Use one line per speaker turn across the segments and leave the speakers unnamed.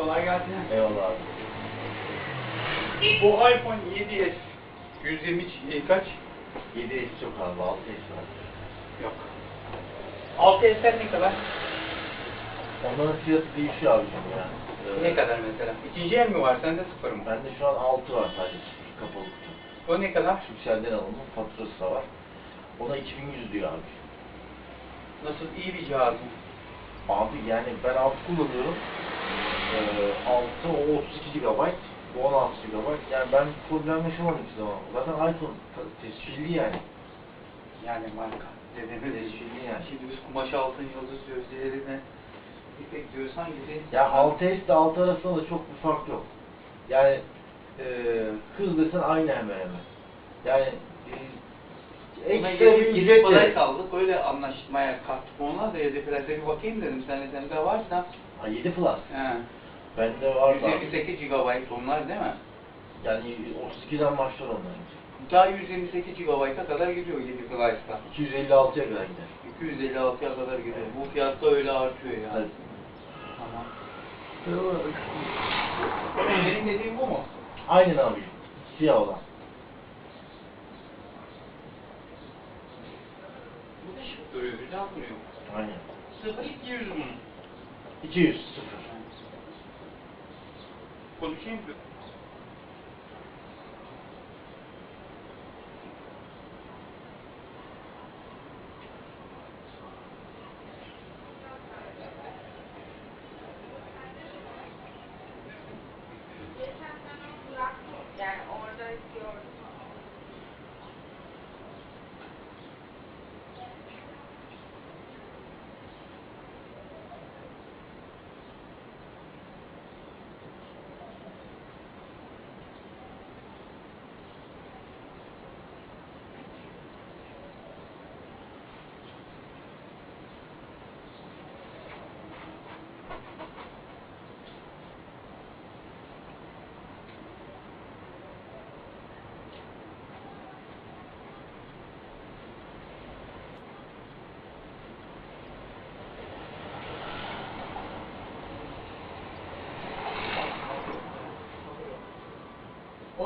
Kolay gelsin.
Eyvallah abi.
Bu iPhone 7s 120 e, kaç?
7 es çok abi, 6 es var.
Yok. 6s'ler ne kadar?
Onların fiyatı değişiyor abicim ya. Ee,
Ne kadar mesela? İkinci el mi var? Sende sıfır mı?
Bende şu an 6 var sadece kapalı kutu.
O ne kadar?
Türkcell'den alınma faturası da var. Ona 2100 diyor abi.
Nasıl iyi bir cihaz mı?
Abi yani ben 6 kullanıyorum. Ee, 6 o 32 GB, bu 16 GB. Yani ben problem yaşamadım hiçbir zaman. Zaten iPhone tescilli yani.
Yani marka. Dedemiz
Tescilli yani.
Şimdi biz kumaş altın yıldız gözlerine ipek diyorsan gibi.
Ya 6S ile 6 arasında da çok bir fark yok. Yani e, hız desen aynı hemen hemen. Yani e, ekstra bir ücret de.
kaldık. Öyle anlaşmaya kalktık onunla da yedi plase bir bakayım dedim. Sen sende varsa.
Ha 7 Plus.
He.
Bende var
128 GB onlar değil mi?
Yani 32'den başlar onların.
Daha 128 GB'a kadar gidiyor yeni Clive'da.
256'ya kadar gider.
256'ya kadar gidiyor. Evet. Bu fiyatta öyle artıyor yani.
Evet.
Tamam. Benim dediğim bu mu?
Aynen abi. Siyah olan.
Bu da şık duruyor. Güzel duruyor.
Aynen.
0
200
bunun. 200 0. quando tinha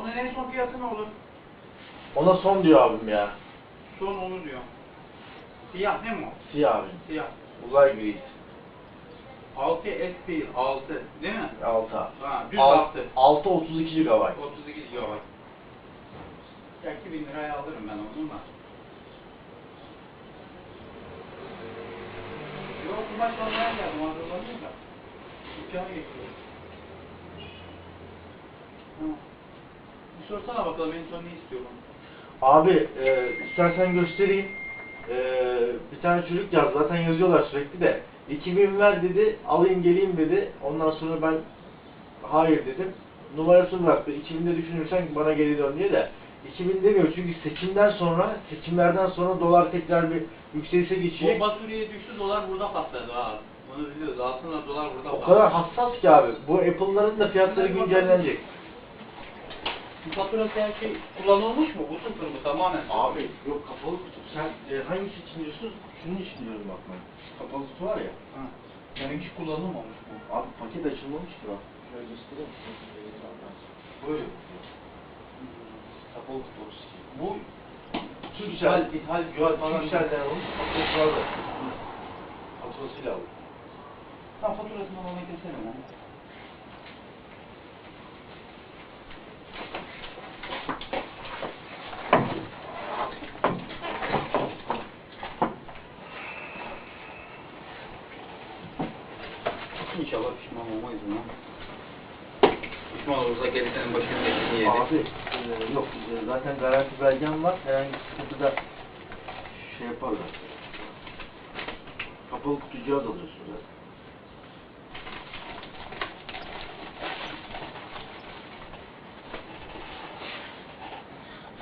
Onun en son fiyatı ne olur?
Ona son diyor abim ya.
Son onu diyor. Siyah değil mi o?
Siyah abim.
Siyah.
Uzay gri.
6 S değil, 6 değil mi?
6.
Ha, düz
6.
6.
6 32 GB.
32 GB. Ya 2000 liraya alırım ben onu da. Yok kumaş almaya geldim hazırlanayım da. Dükkana geçiyorum. Ha. Sorsana bakalım en son ne istiyorum.
Abi e, istersen göstereyim. E, bir tane çocuk yazdı. Zaten yazıyorlar sürekli de. 2000 ver dedi. Alayım geleyim dedi. Ondan sonra ben hayır dedim. Numarasını bıraktı. 2000'de düşünürsen bana geri dön diye de. 2000 demiyor çünkü seçimden sonra, seçimlerden sonra dolar tekrar bir yükselişe geçecek.
Bomba Suriye'ye düştü dolar burada patladı ha. Bunu biliyoruz. Aslında dolar burada
O
patladı.
kadar hassas ki abi. Bu Apple'ların da fiyatları güncellenecek.
Bu faturası her şey kullanılmış mı? Bu sıfır mı tamamen?
Abi yok kapalı kutu. Sen e, hangisi için diyorsun? Şunun için diyorum bak ben. Kapalı kutu var ya.
Ha. Yani hiç kullanılmamış bu.
Abi paket açılmamış ki bak. Şöyle göstereyim. Böyle. Kapalı kutu 32. Bu Türksel,
İthal- ithal falan.
Türksel'den alınmış faturası var da. Faturasıyla aldım.
Sen faturasını bana kesene lan. İnşallah pişman olmayız lan. Pişman olursak elisenin başının etini yedik.
Abi e, yok e, zaten garanti belgem var. Herhangi bir sıkıntıda şey yaparlar. Kapalı kutu cihaz alıyorsun zaten.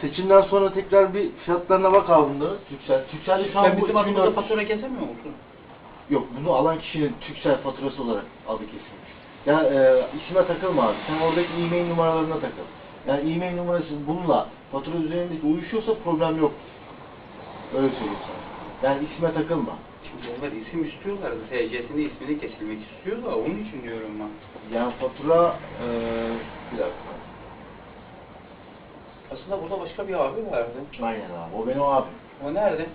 Seçimden sonra tekrar bir fiyatlarına bak abi bunların. Türksel. Türksel'de şu an
Sen
bu
bizim adımıza
2004
fatura kesemiyor musun?
Yok bunu alan kişinin Türksel faturası olarak adı kesilmiş. Ya e, isme takılma abi. Sen oradaki e-mail numaralarına takıl. Yani e-mail numarası bununla fatura üzerindeki uyuşuyorsa problem yok. Öyle söyleyeyim sana. Yani isme takılma.
şimdi onlar isim istiyorlar. TC'sini ismini kesilmek istiyor da onun için diyorum ben.
Yani fatura eee bir dakika.
Aslında burada başka bir abi vardı.
Aynen abi. O benim abim.
O nerede?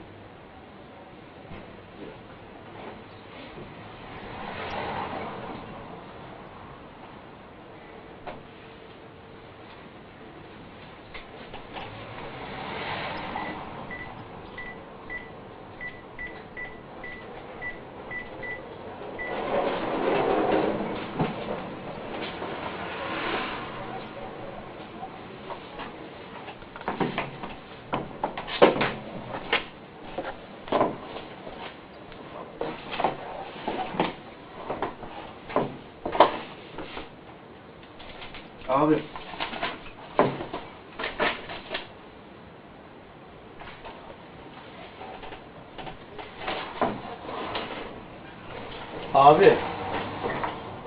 Abi. Abi.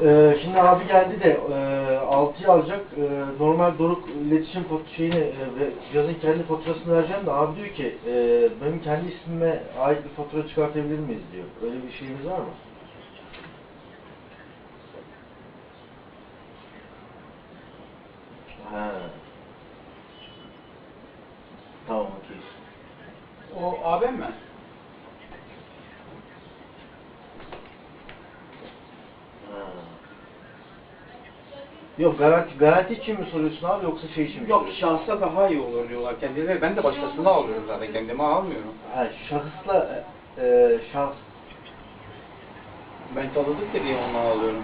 Eee şimdi abi geldi de eee 6'yı alacak. Eee, normal Doruk iletişim şeyini eee, ve cihazın kendi faturasını vereceğim de abi diyor ki eee, benim kendi ismime ait bir fatura çıkartabilir miyiz diyor. Öyle bir şeyimiz var mı? Ha. Tamam okey.
O abim mi?
Ha. Yok garanti garanti için mi soruyorsun abi yoksa şey için mi
Yok
soruyorsun?
şahsa daha iyi olur diyorlar kendileri. Ben de başkasını alıyorum zaten kendime almıyorum.
Ha, şahısla e, şahs
Ben tanıdık diye ondan alıyorum.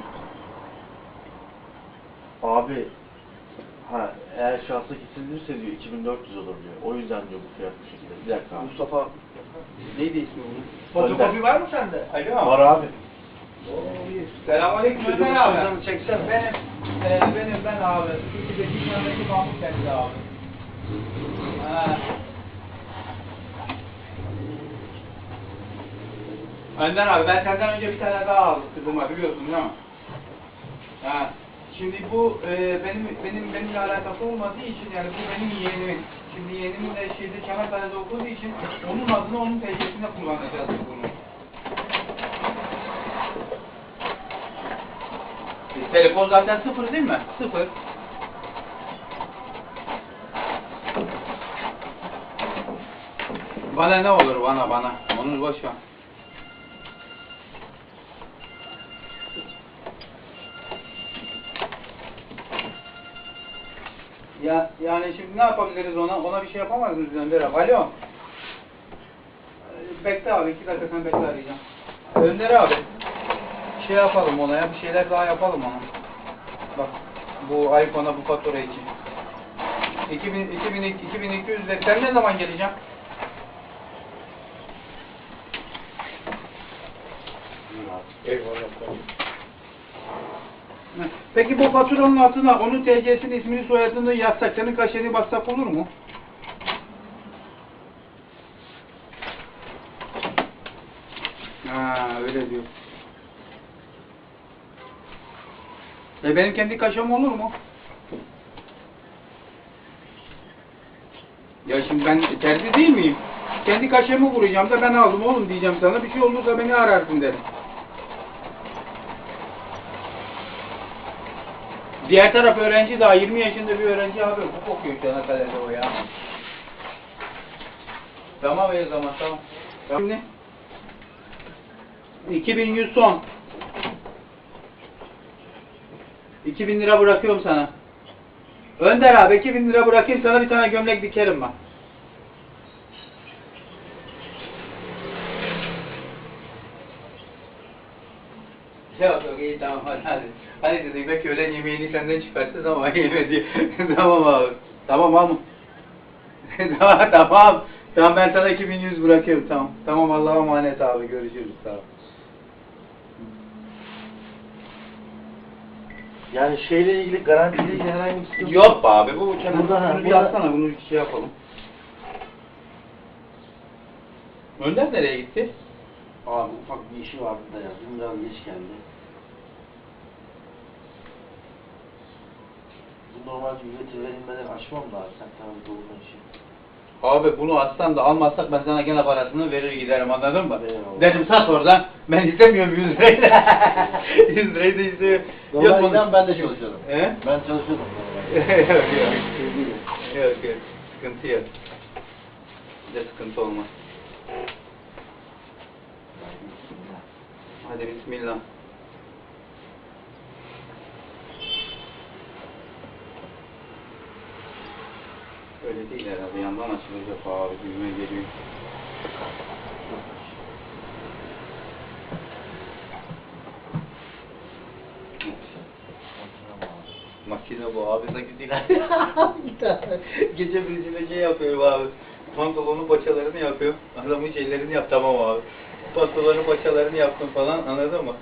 abi ha eğer şahsa kesilirse diyor 2400 olur diyor. O yüzden diyor bu fiyat bu şekilde. Bir dakika abi.
Mustafa neydi ismi bunun?
Fotokopi
var mı sende? Alo.
Var abi.
Selamünaleyküm Ömer abi.
çeksene.
Benim, e, benim ben abi. Türkiye'deki yanındaki Mahmut kendi abi. Ha. Önder abi ben senden önce bir tane daha aldım kızıma biliyorsun değil mi? Ha. Şimdi bu e, benim benim benimle alakası olmadığı için yani bu benim yeğenimin. Şimdi yeğenimin de şeyde Çanakkale'de okuduğu için onun adını onun TC'sinde kullanacağız bunu. Telefon zaten sıfır değil mi? Sıfır. Bana ne olur bana bana. Onu boş ver. Ya yani şimdi ne yapabiliriz ona? Ona bir şey yapamaz mıyız Önder abi? Alo. Ee, Bekle abi iki dakika sen bekle arayacağım. Önder abi. Şey yapalım ona ya bir şeyler daha yapalım ona. Bu iPhone'a bu fatura için. 2000, 2000, 2200 lira. Sen ne zaman geleceksin?
Eyvallah.
Peki bu faturanın altına onun TC'sini, ismini, soyadını yazsak, senin kaşeni bassak olur mu? Ha öyle diyor. E benim kendi kaşem olur mu? Ya şimdi ben terzi değil miyim? Kendi kaşemi vuracağım da ben aldım oğlum diyeceğim sana. Bir şey olursa beni ararsın derim. Diğer taraf öğrenci daha 20 yaşında bir öğrenci abi hukuk okuyor Çanakkale'de o ya. Tamam o zaman tamam. Şimdi 2100 son. 2000 lira bırakıyorum sana. Önder abi 2000 lira bırakayım sana bir tane gömlek dikerim ben. Yok yok iyi tamam hadi hadi. Hadi dedik belki öğlen yemeğini senden çıkarttı ama yemedi. tamam abi. Tamam abi. tamam tamam. Tamam ben sana 2100 bırakıyorum tamam. Tamam Allah'a emanet abi görüşürüz tamam.
Yani şeyle ilgili garantiyle ilgili herhangi bir sıkıntı
Yok be abi bu kenara
Burada, ha,
bunu bir
burada-
yazsana bunu bir şey yapalım. Önder nereye gitti?
Abi ufak bir işi vardı da ya. Dün biraz geç geldi. Bu normal ücreti verilmeden açmam da sen tabii doğru işi.
Abi bunu atsan da almazsak ben sana gene parasını verir giderim anladın mı?
Eyvallah.
Dedim sat oradan. Ben istemiyorum 100 lirayı da. 100 lirayı da istiyorum. Yok
ben de çalışıyordum.
He?
Ben çalışıyordum.
yok yok. Yok yok. Sıkıntı yok. Bir de sıkıntı olmaz. Hadi bismillah. Öyle değil herhalde. Yandan açılacak abi. Düğme geliyor. Makine bu abi sanki değil. Gece birisine şey yapıyorum abi. Pantolonun paçalarını yapıyorum. Adamın şeylerini yap tamam abi. Pantolonun paçalarını yaptım falan anladın mı?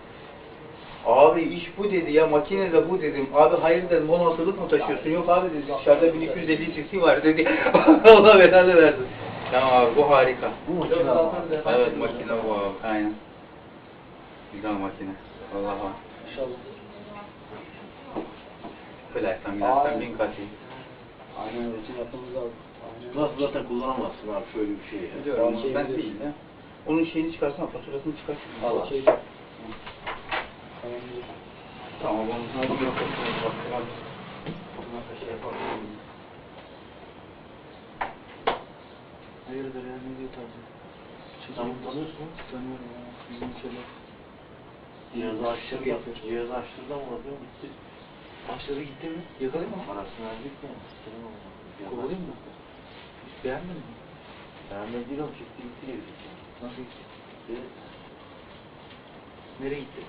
Abi iş bu dedi ya makine de bu dedim. Abi hayır dedim atılıp mı taşıyorsun? Yok abi dedi dışarıda 1250 cc var dedi. Allah belanı versin. Tamam abi bu harika.
Bu makine.
Evet makine bu abi aynen. Güzel makine. Allah'a.
İnşallah.
Plaktan plaktan bin kat iyi.
Aynen rutin yapmamız lazım. Nasıl zaten kullanamazsın abi şöyle bir şey.
Biliyorum
Şey
ben değil ya. Onun şeyini çıkarsana, faturasını çıkar.
Al al.
Şey- Tamam, onu sana bir bakalım. Sonra şey yapalım.
Hayırdır ya ne diyor tarzı?
Bunu tanıyorsun?
Tanıyorum ya. Bizim şeyler.
Cihazı açtırdı yapıyor. Cihazı açtırdı ama bakıyorum gitti.
Başladı gitti mi? Yakalayayım mı?
Parasını verdik mi? Senin olmadı.
Kovalayayım mı? Hiç beğenmedin mi?
Beğenmedi değil ama çekti gitti diye.
Nasıl gitti? Nereye gitti?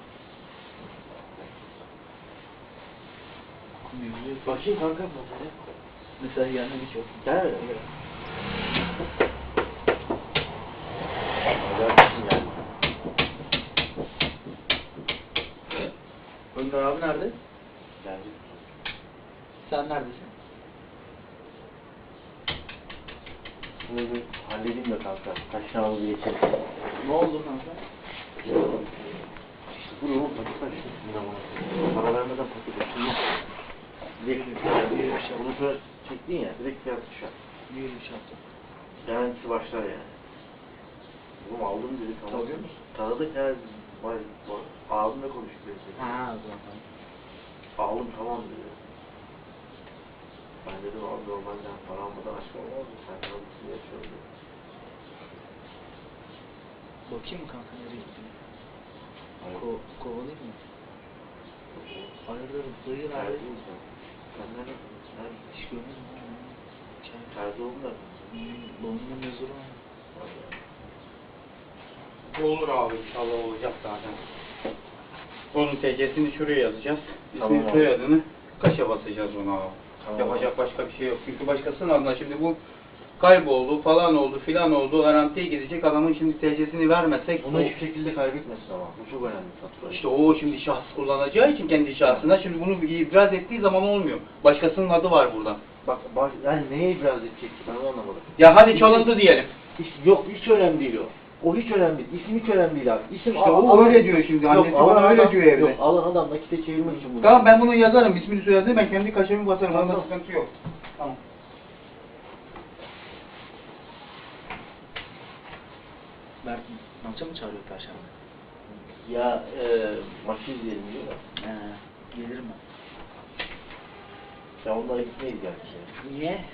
Bakayım kanka masaya.
Mesela yanına hiç yok.
Gel öyle. Yani.
Önder abi nerede?
Geldik.
Sen neredesin?
Bunu bir halledeyim de kanka. Tane bir geçelim.
Ne oldu kanka?
İşte bu yolun paket açtı. Para vermeden paket açtı. Direkt bir şey. Bunu şöyle çektin ya. Direkt fiyat düşer.
Niye şey yaptın?
Garantisi başlar yani. Oğlum aldım dedik ama.
Tanıyor musun?
Tanıdık ya. Vay, vay. Abimle konuştuk. dedi.
Ha o zaman.
Aldım tamam dedi. Ben dedim abi normalde para almadan açma olmaz mı? Sen tanıdıksın yaşıyorum dedi.
Bakayım mı kanka nereye gitti?
Hayır.
Ko kovalayayım mı? Hayırdır?
Mi sen? Sen nerede? Nerede?
Hiç görmedim lan. Çay.
Terzi oldun da.
Babamın mezuru var.
Olur abi, inşallah olacak zaten. Onun TC'sini şuraya yazacağız.
Tamam
İsmini
abi.
soyadını kaşa basacağız ona abi.
Tamam
Yapacak başka bir şey yok. Çünkü başkasının adına şimdi bu kayboldu, falan oldu, filan oldu, garantiye gidecek adamın şimdi TC'sini vermezsek
Bunu
o-
hiçbir şekilde kaybetmesin ama. Bu çok önemli fatura.
İşte o şimdi şahıs kullanacağı için kendi şahsına şimdi bunu ibraz ettiği zaman olmuyor. Başkasının adı var burada.
Bak, bak yani neye ibraz edecek ben onu anlamadım.
Ya hadi çalındı diyelim.
Hiç, yok hiç önemli değil o. O hiç önemli değil. İsim hiç önemli değil abi. İsim
İşte o öyle diyor şimdi. Annesi
Yok,
bana öyle
adam-
diyor evde.
Yok alan adam nakite çevirmek için bunu.
Tamam ben bunu yazarım. İsmini soyadını ben kendi kaşemi basarım. Onda
Tamam.
sıkıntı yok. Tamam.
Mert maça mı çağırıyor Perşembe?
Ya e, maçı izleyelim diyor da.
He. Gelirim ben.
Ya onlara gitmeyiz gerçi.
Niye?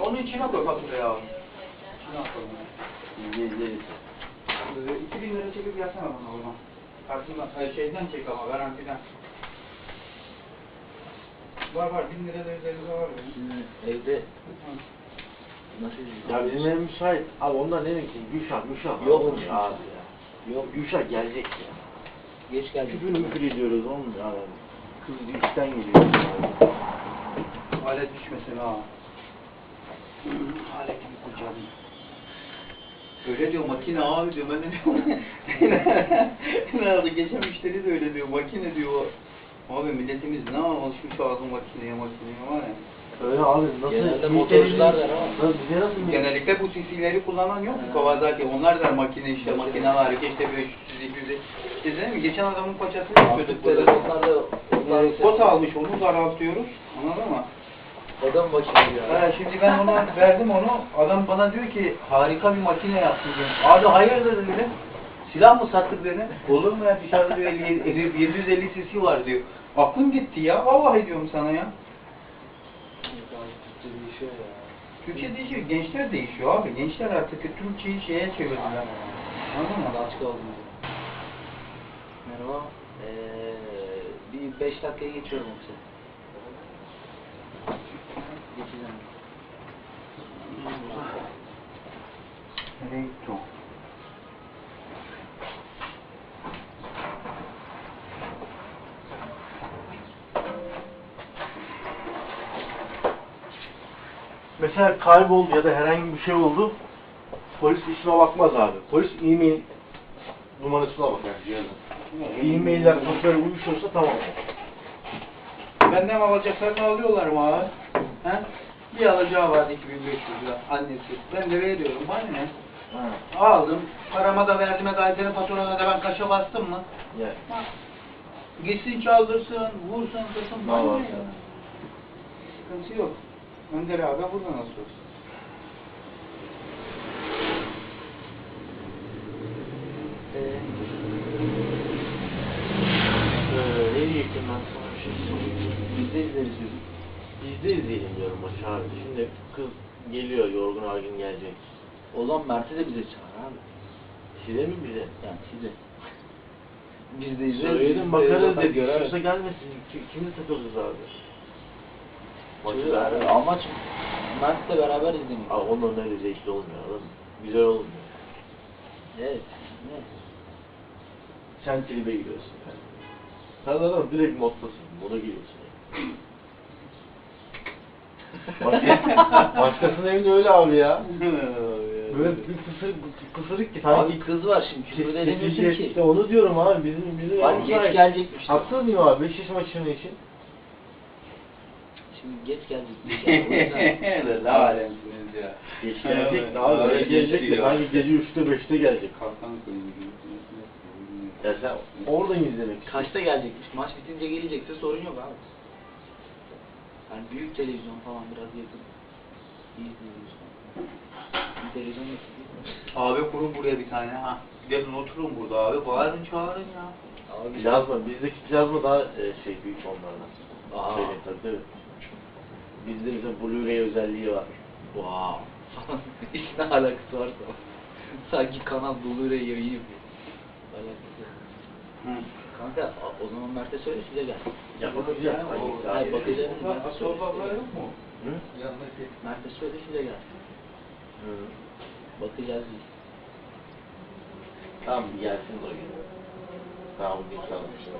Onun içine koy faturayı abi. İçine koy.
İzle izleriz.
Ee, 2000 lira çekip gelsene bana oradan. Kartından, hayır, şeyden çek ama garantiden. Var var 1000 lira da üzerinde var.
Şimdi evde
Hı.
Ya bizim ev müsait. Abi ondan ne demek ki? Gülşah, Gülşah.
Yok
Abi ya abi ya. Yok Gülşah gelecek ya.
Geç geldik.
Küfür müfür ediyoruz oğlum ya. Kız işten geliyor.
Alet düşmesin ha. Aletim kucağı. Öyle diyor makine abi diyor ben de diyorum. ne oldu geçen müşteri de öyle diyor makine diyor. Abi milletimiz ne alışmış ağzı makineye makineye var ya.
Öyle abi nasıl?
Genelde motorcular.
Nasıl bize nasıl mi-
Genellikle bu CC'leri kullanan yok mu Kawasaki? Onlar der makine işte makine var işte 500 200 İşte değil mi? Geçen adamın paçasını yapıyorduk burada. Ee, Kota almış onu daraltıyoruz. Anladın mı?
O da mı makine ya?
Ha, şimdi ben ona verdim onu. Adam bana diyor ki harika bir makine yaptın diyor. Abi hayırdır dedim. Silah mı sattık dedim. Olur mu ya dışarıda diyor 50 750 cc var diyor. Aklım gitti ya. Vallahi diyorum sana ya.
Türkçe değişiyor ya.
Türkçe değişiyor. Gençler değişiyor abi. Gençler artık Türkçeyi şeye çevirdiler. Anladın mı?
Başka oldu. Merhaba. Ee, bir beş dakikaya geçiyorum yoksa. Geçeceğim.
Nereye gitti o?
Mesela kayboldu ya da herhangi bir şey oldu. Polis işine bakmaz abi. Polis e-mail numarasına bakar cihazın. E-mailler sosyal uyuşuyorsa tamam.
Benden alacaklarını alıyorlar mı abi? He? Bir alacağı vardı 2500 lira annesi. Ben de veriyorum. Bana ne?
Ha.
Aldım. Parama da verdim. Gazetenin faturana da ben kaşa bastım mı?
Ya.
Gitsin çaldırsın, vursun, kırsın.
Ne
bana
var
ne ya? Sıkıntı yok. Önder abi burada nasıl olsun?
Ee,
Ee, ne diyecektim ben sana bir şey sorayım.
biz de izleriz dedim.
Biz de izleyelim diyorum abi. Şimdi kız geliyor yorgun argın gelecek.
O zaman Mert'i de bize çağır abi.
Size mi bize?
Yani size. Biz de izleriz.
Söyledim bakarız
göreriz.
Yoksa gelmesin. Ki- Kimi takılırız abi? Maçı.
Amaç Mert'le beraber izlemek.
Abi onların öyle zevkli olmuyor mı? Güzel olmuyor.
Evet. Evet.
Sen tribe giriyorsun yani. Sen zaten direkt moddasın. Moda giriyorsun. Başka, başkasının evinde öyle abi ya. Böyle bir kısır, kısırık ki sanki
Abi kız var şimdi küfür de edemiyorsun ki.
İşte onu diyorum abi bizim bizim
Bak geç gelecekmiş.
Haksız mıyım abi Beşiktaş maçının için?
Şimdi geç yüzden-
Evet, ne alemsiniz ya.
Geç gelecek de abi öyle gelecek de gece 3'te 5'te gelecek.
Kalkan koyayım.
Ya sen oradan izlemek.
Kaçta gelecekmiş? Maç bitince gelecekse sorun yok abi. Yani büyük televizyon falan biraz yakın. İyi televizyon. Bir televizyon yok.
Abi kurun buraya bir tane ha. Gelin oturun burada abi. Bağırın çağırın ya.
Abi
Plazma, bizdeki plazma daha e, şey büyük onlardan.
Aa.
Şöyle tabii tabii. Bizde mesela Blu-ray özelliği var.
Wow. Hiç ne alakası varsa. Sanki kanal Blu-ray yayın yapıyor. Alakası yok.
Hı.
Kanka o zaman Mert'e söyle size gel.
Ya bakacağız.
Hayır, bakacağız.
Ha, Sorbalar yok mu?
Hı?
Yanındaki.
Mert'e söyle size gel.
Hı.
Bakacağız biz.
Tamam bir gelsin o gün. Tamam bugün çalmıştım.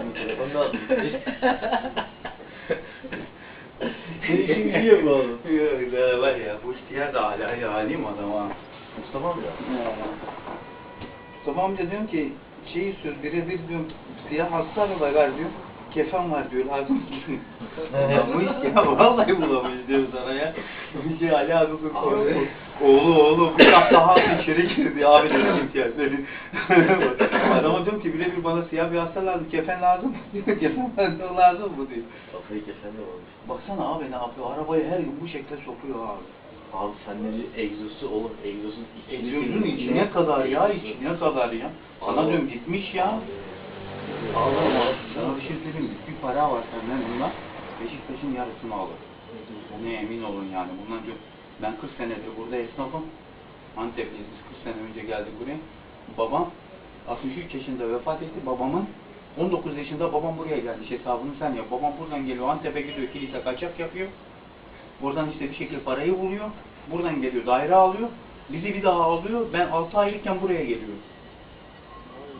Benim telefonu da aldım. Senin için gidiyor bu oğlum.
Yok da var ya bu ihtiyar da hala ya alim adam ha.
Mustafa ya?
Mustafa amca diyorum ki şeyi sür birebir diyorum siyah hasta araba var diyor. Kefen var diyor lazım. Bulamış ya vallahi bulamış diyorum sana ya. Bir şey Ali abi bu konuda. Oğlu oğlu bir kat daha içeri girdi abi dedi. Adama diyorum ki birebir bana siyah bir hasta lazım kefen lazım. Diyor kefen lazım mı diyor.
Kafayı kesen de olmuş.
Baksana abi ne yapıyor arabayı her gün bu şekilde sokuyor abi.
Abi sen ne egzosu oğlum egzosun içine
içine kadar ya, içine kadar ya. Sana diyorum gitmiş ya. Allah Sana bir şey söyleyeyim mi? Bir para var senden bundan. Beşiktaş'ın yarısını alır. Ona emin olun yani. Bundan diyor, ben 40 senedir burada esnafım. Antepliyiz biz 40 sene önce geldik buraya. Babam 63 yaşında vefat etti. Babamın 19 yaşında babam buraya gelmiş hesabını sen yap. Babam buradan geliyor Antep'e gidiyor kilise kaçak yapıyor. Buradan işte bir şekilde parayı buluyor. Buradan geliyor daire alıyor. Bizi bir daha alıyor. Ben 6 aylıkken buraya geliyorum.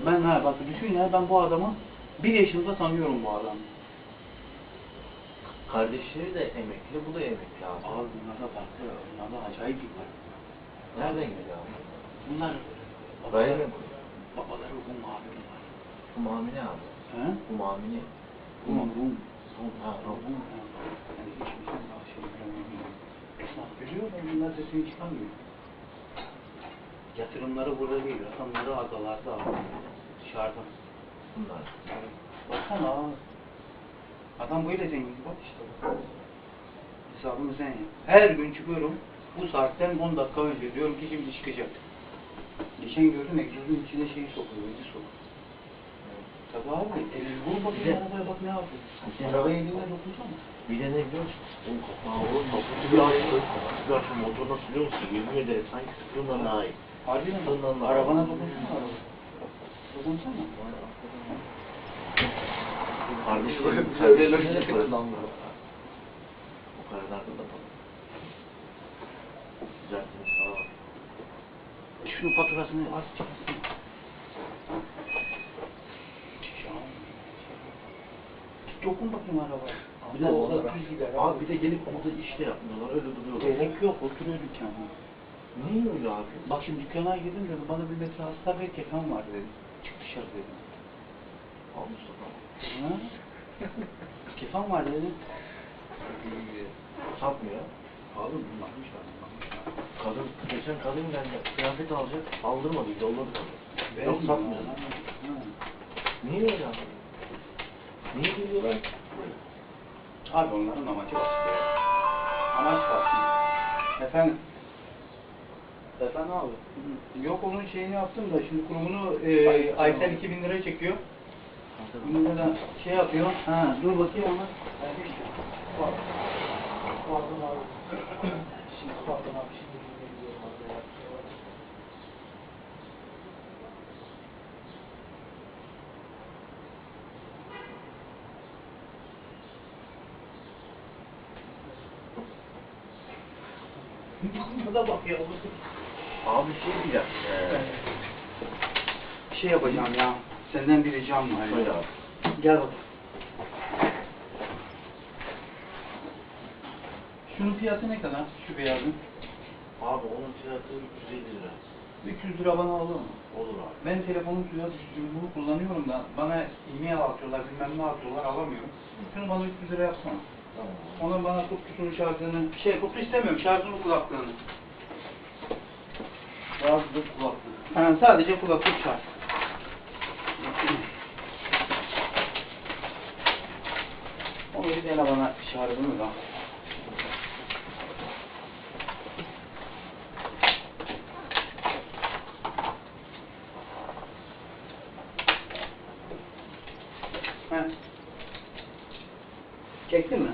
Ben ha bak düşün ya ben bu adamı bir yaşında tanıyorum bu adamı.
Kardeşleri de emekli, bu da emekli abi.
Abi bunlarda farklı. Bunlarda acayip bir fark.
Nereden geliyor abi?
Bunlar
Parayla mı?
babaları Rum abi bunlar.
Bu mamine abi.
He?
Bu mamine.
Rum Rum.
Rum, ha, Rum.
Rum. Yani hiçbir şey daha şey bilemiyorum. Esnaf biliyor da bunlar sesini çıkarmıyor. Yatırımları burada değil, rakamları adalarda abi. Dışarıda.
bunlar.
Baksana abi. Adam böyle zengin bak işte. Hesabını sen yap. Her gün çıkıyorum. Bu saatten 10 dakika önce diyorum ki şimdi çıkacak. Geçen gördüm egzozun içine şeyi sokuyor, beni sokuyor. Tabii abi, elini vur bakayım arabaya bak ne yapıyor. Arabaya eline dokunsana.
Bir de ne biliyor musun? Oğlum oğlum. Bir açtı motor nasıl biliyor musun? Yemin ederim sanki sıkığından daha iyi.
Harbi mi? Arabana dokunsana araba. Dokunsana.
Kardeşim
Sen de
sen
öyle
de
yapıyorsun.
O kadar da kapalı. Düzeltmiş. Aa.
Şunun faturasını az çıksın. Dokun bakayım arabaya.
Bir de
düz gider.
Abi bir de gelip orada işte yapmıyorlar. Öyle duruyorlar.
Gerek yok, oturuyor dükkanda.
Niye öyle abi?
Bak şimdi dükkana girdim dedi, bana bir metre hasta ve kefen var dedi. Çık dışarı dedi.
Al Mustafa.
Ha? kefen var dedi.
Satmıyor.
Abi bunlarmış var.
Kadın, geçen kadın geldi. Kıyafet alacak. Aldırmadı. Yolladı kadın. Yok satmıyor. Niye öyle abi? Niye geliyorlar?
Abi onların amacı ya. Amaç basit. Efendim? Efendim abi? Yok onun şeyini yaptım da şimdi kurumunu e, Aysel 2000 lira çekiyor. Bunu da şey yapıyor. Ha, dur bakayım ama. Bak. Pardon abi. Şimdi pardon abi şimdi dinleyebiliyorum abi. ya. Bu da bakıyor.
Abi şey. Ee,
Bir şey yapacağım ya. Senden bir ricam var.
söyle abi.
Gel bak. Şunun fiyatı ne kadar? Şu beyazın.
Abi onun fiyatı 350 lira.
300 lira bana alır mı?
Olur abi.
Ben telefonun fiyat bunu kullanıyorum da bana e-mail atıyorlar, bilmem ne atıyorlar, alamıyorum. Şunu bana 300 lira yapsana.
Tamam.
Ona bana kutusunu, şarjını, şey kutu istemiyorum, şarjını, kulaklığını.
Bazı kulaklık.
Ha, sadece kulaklık şarj. Onu bir tane bana şarjını da. Çektin mi?